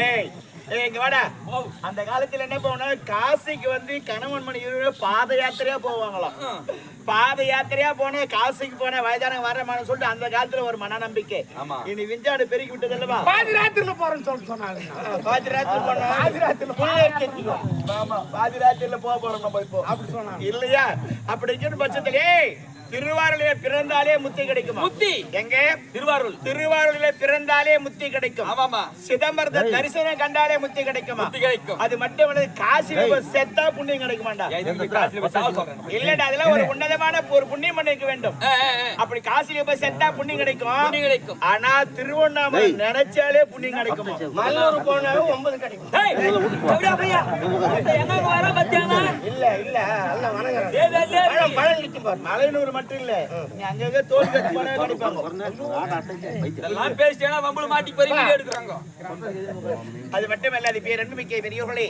ஏய் ஏய், இங்க வாடா. அந்த காலத்துல என்ன போனா காசிக்கு வந்து கணவன் மணி பாத யாத்திரையா போவாங்களாம். பாத யாத்திரையா போனா காசிக்கு போன வயதானவங்க வரமான்னு சொல்லிட்டு அந்த காலத்துல ஒரு மன நம்பிக்கை ஆமா. இனி விஞ்ஞானம் பெருக்கி விட்டது அல்லவா? பாதி ராத்திரில போறேன்னு சொல்லிட்டு சொன்னாங்க. பாதி ராத்திரி போனா பாதி ராத்திரில. ஆமா பாதி ராத்திரில போக போறோம் நம்ம இப்போ. அப்படி சொன்னாங்க. இல்லையா? அப்படி இருக்கிற பட்சத்திலே திருவாரூரிலே பிறந்தாலே முத்தி கிடைக்கும்? முத்தி. எங்க? திருவாரூர். திருவாரூரிலே பிறந்தாலே முத்தி கிடைக்கும். ஆமாமா சிதம்பரத்தை தரிசனம் கண்டாலே முத்தி கிடைக்குமா? முத்தி கிடைக்கும். அது மட்டும் இல்ல காசில செத்தா புண்ணியம் கிடைக்குமாண்டா? இல்லடா அதெல்லாம் ஒரு உன்னதமான ஒரு புண்ணியம் பண்ணிக்க வேண்டும். அப்படி காசில போய் செத்தா புண்ணியம் கிடைக்கும். புண்ணியம் கிடைக்கும். ஆனா திருவண்ணாமலை நினைச்சாலே புண்ணியம் கிடைக்குமா? மல்லூர் போனாலும் ஒன்பது கிடைக்கும்? இல்ல இல்ல அல்ல வணங்குறேன் ஏய், ஏய், ஏய், ஏய். பழம் பழம் கிட்டு பாரு மலையனூர் மட்டும் இல்ல. நீ அங்கங்க தோல் கட்டி போனா கிடைப்பாங்க இதெல்லாம் பேசிட்டேன்னா வம்புல மாட்டி போய் வீடியோ எடுக்குறாங்க. அது மட்டுமல்ல அது பேர் அன்புமிக்க பெரியவர்களே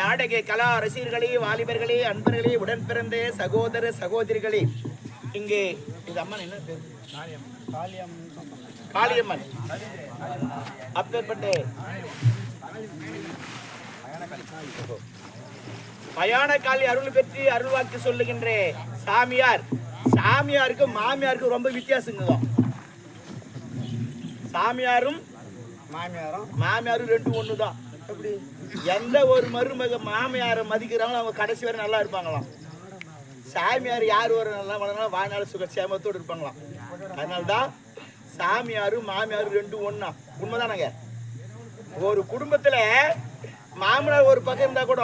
நாடக கலா ரசிகர்களே வாலிபர்களே அன்பர்களே உடன் பிறந்த சகோதர சகோதரிகளே. இங்கே இது அம்மன் என்ன பேர்? காளியம்மன். அப்பேற்பட்ட மயான காளி அருள் பெற்று அருள் வாக்கு சொல்லுகின்ற சாமியார். சாமியாருக்கும் மாமியாருக்கும் ரொம்ப வித்தியாசங்க சாமியாரும் மாமியாரும். மாமியாரும் ரெண்டு ஒன்று தான் எப்படி? எந்த ஒரு மருமக மாமியாரை மதிக்கிறாங்களோ அவங்க கடைசி வரை நல்லா இருப்பாங்களாம். சாமியார் யார் ஒரு நல்லா வளர்ந்தாலும் வாழ்நாள் சுகட்சேமத்தோடு இருப்பாங்களாம். அதனால தான் சாமியாரும் மாமியாரும் ரெண்டு ஒன்றா உண்மைதானங்க? ஒரு குடும்பத்துல மாமனார் ஒரு பக்கம் இருந்தா கூட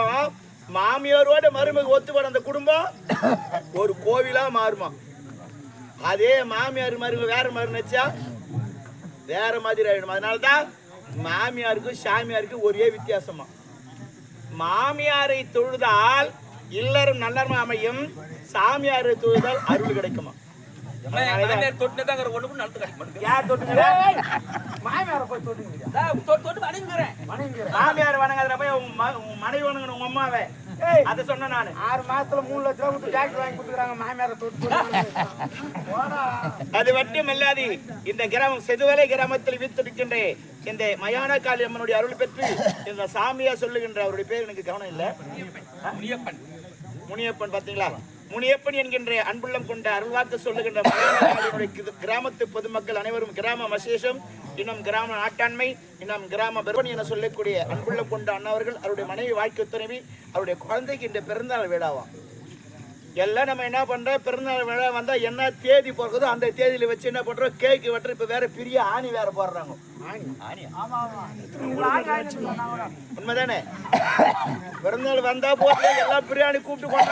மாமியாரோட மருமக ஒத்துப்பட அந்த குடும்பம் ஒரு கோவிலா மாறுமா? அதே மாமியார் மருமக வேற மாதிரி நினைச்சா வேற மாதிரி ஆயிடும். அதனால்தான் மாமியாருக்கும் சாமியாருக்கும் ஒரே வித்தியாசமா. மாமியாரை தொழுதால் இல்லறம் நல்லறம் அமையும் சாமியாரை தொழுதால் அருள் கிடைக்குமா? மாமியார் வணங்காத போய் மனைவி வணங்கணும் உங்க அம்மாவை. அதை சொன்ன நானு. ஆறு மாசத்துல மூணு லட்ச ரூபா கொடுத்து வாங்கி கொடுத்துறாங்க மாமியாரை தொட்டு. அது மட்டும் இல்லாது இந்த கிராமம் செதுவலை கிராமத்தில் வீத்திருக்கின்ற இந்த மயான காளி அம்மனுடைய அருள் பெற்று இந்த சாமியா சொல்லுகின்ற அவருடைய பேர் எனக்கு கவனம் இல்லை. முனியப்பன். முனியப்பன் பாத்தீங்களா? முனியப்பன் என்கின்ற அன்புள்ளம் கொண்ட அருள்வாக்கு சொல்லுகின்ற கிராமத்து பொதுமக்கள் அனைவரும் கிராம விசேஷம் இன்னும் கிராம நாட்டாண்மை இன்னும் கிராம பெருமன் என சொல்லக்கூடிய அன்புள்ளம் கொண்ட அண்ணவர்கள் அவருடைய மனைவி வாழ்க்கை துணைவி அவருடைய குழந்தைக்கு இந்த பிறந்தநாள் விழாவா? எல்லாம் நம்ம என்ன பண்றோம்? பிறந்தநாள் விழா வந்தா என்ன தேதி பிறகுதோ அந்த தேதியில வச்சு என்ன பண்றோம்? கேக்கு வெட்டுற இப்ப வேற பெரிய ஆணி வேற போடுறாங்க. உண்மைதானே? பிறந்தநாள் வந்தா போதும் எல்லாம் பிரியாணி கூப்பிட்டு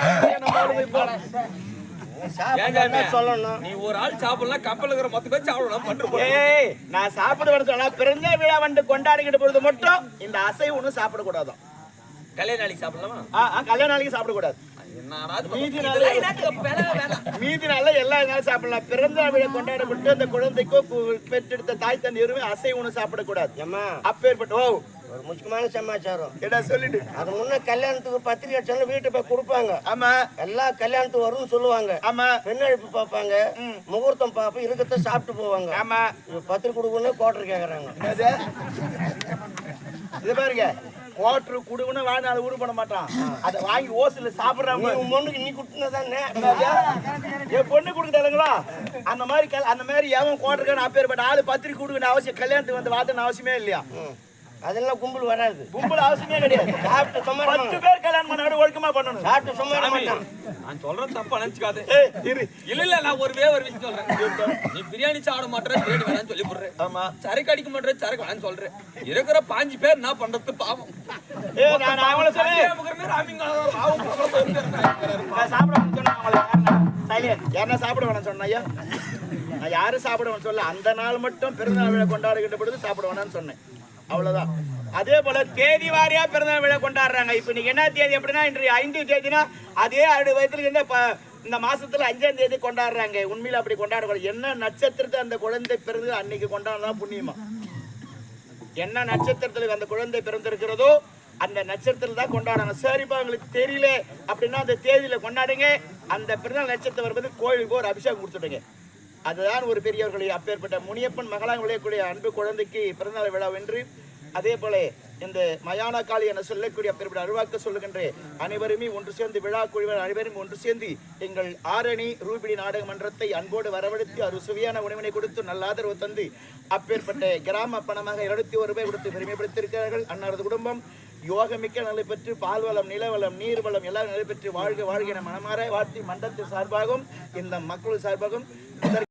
சாமி? சொல்லணும்? நீ ஒரு ஆள் சாப்பிடலாம் கப்பல் இருக்கிற மொத்த பேர் சாப்பிடலாம் பண்ற போற. ஏய் நான் சாப்பிட வர சொன்னா பிறந்த விழா வந்து கொண்டாடிக்கிட்ட பொழுது மட்டும் இந்த அசை ஒண்ணும் சாப்பிடக்கூடாதாம் கல்யாண நாளைக்கு சாப்பிடலாமா? கல்யாண நாளைக்கு சாப்பிடக்கூடாது இது? மீதி நாள் இதெல்லாம் என்னத்துக்கு வேணாம், வேணாம். மீதி எல்லா நாளும் சாப்பிடலாம். பிறந்த விழா கொண்டாடப்பட்டு அந்த குழந்தைக்கோ பெற்றெடுத்த தாய் தந்தை இருமே அசை உணவு சாப்பிடக்கூடாது. அப்பேற்பட்ட ஓ. ஒரு முக்கியமான சமாச்சாரம். என்ன சொல்லிட்டு அது முன்ன கல்யாணத்துக்கு பத்திரிக்கை அடிச்சாலும் வீட்டு போய் கொடுப்பாங்க. ஆமா. எல்லாம் கல்யாணத்துக்கு வரும்னு சொல்லுவாங்க. ஆமா. பெண் அழைப்பு பார்ப்பாங்க முகூர்த்தம் பார்ப்போம். இருக்கத்த சாப்பிட்டு போவாங்க. ஆமா. இப்ப பத்திரிக்கை கொடுக்கணும் கோட்டர் கேக்குறாங்க? இது பாருங்க. கோட்டரு குடுகுன்னு வாழ்நாள் ஊடு பண்ண மாட்டான். அதை வாங்கி ஓசில சாப்பிடுறாங்க உன் பொண்ணுக்கு நீ குட்டுனதானே என் பொண்ணு கொடுக்குறாங்களா அந்த மாதிரி அந்த மாதிரி எவன் கோட்டருக்கான அப்பேற்பட்ட ஆளு பத்திரிக்கை கொடுக்கணும் அவசியம் கல்யாணத்துக்கு வந்து வாத்தன அவசியமே இல்லையா? அதெல்லாம் கும்பல் வராது. கும்பல் அவசியமே கிடையாது. பத்து பேர் ஒழுக்கமா பண்ணணும். சாப்பிட்டு சும்மா சாமி, மாட்டான் நான் சொல்றேன் தப்பா நினைச்சுக்காத. ஏய். இல்ல இல்ல நான் ஒருவே ஒரு விஷயம் சொல்றேன். நீ பிரியாணி சாப்பிட மாட்டேற பிரியாணி வேணாம்னு சொல்லி போடுறேன் ஆமா. சரக்கு அடிக்க மாட்டேற சரக்கு வேணாம்னு சொல்றேன். இருக்கிற பாஞ்சு பேர் என்ன பண்றது பாவம். ஏ நான் அவங்கள சொல்லி. ராமிங்க பாவம் நான் சாப்பிட சொன்னேன் அவங்கள? சைலேன் சாப்பிட ஐயா? நான் யாரும் சாப்பிட சொல்ல அந்த நாள் மட்டும் பிறந்தநாள் விழா கொண்டாடுகின்ற பொழுது சாப்பிட வேணாம்னு சொன்னேன். அவ்வளவுதான். அதே போல தேதி வாரியா பிறந்தநாள் விழா கொண்டாடுறாங்க. இப்ப இன்னைக்கு என்ன தேதி அப்படின்னா இன்றைய ஐந்து தேதினா அதே அடு வயதுல இருந்த ப- இந்த மாசத்துல அஞ்சாம் தேதி கொண்டாடுறாங்க. உண்மையில அப்படி கொண்டாடக்கூடாது. என்ன நட்சத்திரத்தை அந்த குழந்தை பிறந்து அன்னைக்கு கொண்டாடலாம் புண்ணியமா? என்ன நட்சத்திரத்துல அந்த குழந்தை பிறந்திருக்கிறதோ அந்த நட்சத்திரத்தில் தான் கொண்டாடுறாங்க. சரிப்பா உங்களுக்கு தெரியல அப்படின்னா அந்த தேதியில கொண்டாடுங்க. அந்த பிறந்தநாள் நட்சத்திரம் வரும்போது கோயிலுக்கு ஒரு அபிஷேகம் கொடுத்துடுங்க. அதுதான் ஒரு பெரியவர்களை அப்பேற்பட்ட முனியப்பன் மகளாக விளையக்கூடிய அன்பு குழந்தைக்கு பிறந்தநாள் விழா வென்று அதே போல இந்த மயான காளி என சொல்லக்கூடிய பெருமிட அருவாக்க சொல்லுகின்ற அனைவருமே ஒன்று சேர்ந்து விழா குழுவினர் அனைவரும் ஒன்று சேர்ந்து எங்கள் ஆரணி ரூபிடி நாடக மன்றத்தை அன்போடு வரவழைத்து அது சுவையான உணவினை கொடுத்து நல்ல ஆதரவு தந்து அப்பேற்பட்ட கிராம பணமாக இருநூத்தி ஒரு ரூபாய் கொடுத்து பெருமைப்படுத்தியிருக்கிறார்கள். அன்னாரது குடும்பம் யோகமிக்க நிலை பெற்று பால்வளம் நிலவளம் நீர்வளம் எல்லாம் நிலை பெற்று வாழ்க வாழ்க மனமாற வாழ்த்தி மன்றத்தின் சார்பாகவும் இந்த மக்கள் சார்பாகவும்